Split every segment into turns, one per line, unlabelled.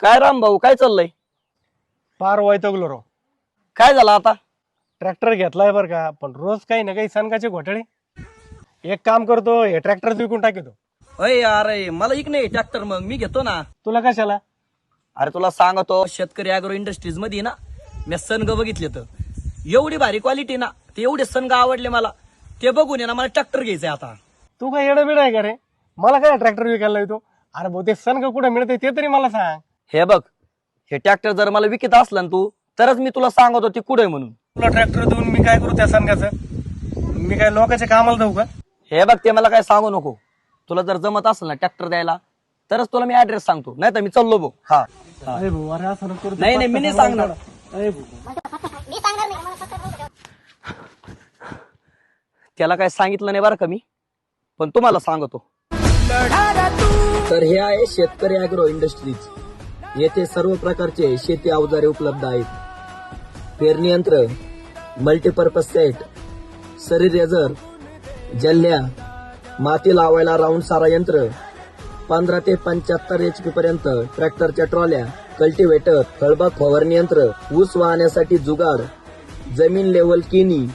काय राम भाऊ काय चाललंय?
फार वैतगलो राव.
काय झालं आता?
ट्रॅक्टर घेतलाय बरं का पण रोज काही ना काही सनकाचे घोटाळे. एक काम करतो हे ट्रॅक्टर विकून टाकतो.
अय अरे मला इक नाही ट्रॅक्टर मग मी घेतो ना.
तुला कशाला?
अरे तुला सांगतो शेतकरी अॅग्रो इंडस्ट्रीजमध्ये ना मी सनग बघितले तर. एवढी भारी क्वालिटी ना ते एवढे सनग आवडले मला. ते बघून आहे ना मला ट्रॅक्टर घ्यायचंय आता.
तू काय येणं बिड आहे का रे? मला काय ट्रॅक्टर विकायला येतो अरे भाऊ ते सनक कुठं मिळते ते तरी मला सांग.
हे बघ हे ट्रॅक्टर जर मला विकत असलं ना तू तरच मी तुला सांगतो ते कुठे म्हणून.
तुला ट्रॅक्टर देऊन मी काय करू त्या सनकाचं मी काय लोकांच्या कामाला जाऊ का?
हे बघ ते मला काय सांगू नको. तुला जर जमत असेल ना ट्रॅक्टर द्यायला तरच तुला मी ऍड्रेस सांगतो. नाही तर मी चाललो भाऊ. हा. हा.
अरे भाऊ अरे असं नको करू.
नाही नाही मी नाही सांगणार.
अरे भाऊ.
त्याला काय सांगितलं नाही बरं का मी? पण तुम्हाला सांगतो. तर हे आहे शेतकरी अॅग्रो इंडस्ट्रीज येथे सर्व प्रकारचे शेती अवजारे उपलब्ध आहेत. पेरणी यंत्र मल्टीपर्पज सेट सरी रेझर जल्ल्या माती लावायला राऊंड सारा यंत्र पंधरा ते पंच्याहत्तर एच पी पर्यंत ट्रॅक्टरच्या ट्रॉल्या कल्टिवेटर फळबाग फवारणी यंत्र ऊस वाहण्यासाठी जुगाड जमीन लेवल किनी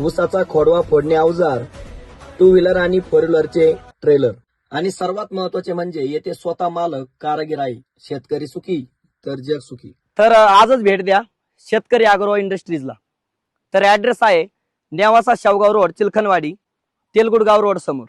ऊसाचा खोडवा फोडणे अवजार टू व्हीलर आणि फोर व्हीलरचे ट्रेलर. आणि सर्वात महत्त्वाचे म्हणजे येथे स्वतः मालक कारागीर आहे शेतकरी सुखी तर जग सुखी. तर आजच भेट द्या शेतकरी अॅग्रो इंडस्ट्रीजला. तर ऍड्रेस आहे नेवासा शावगाव रोड चिलखनवाडी तेलगुडगाव रोड समोर.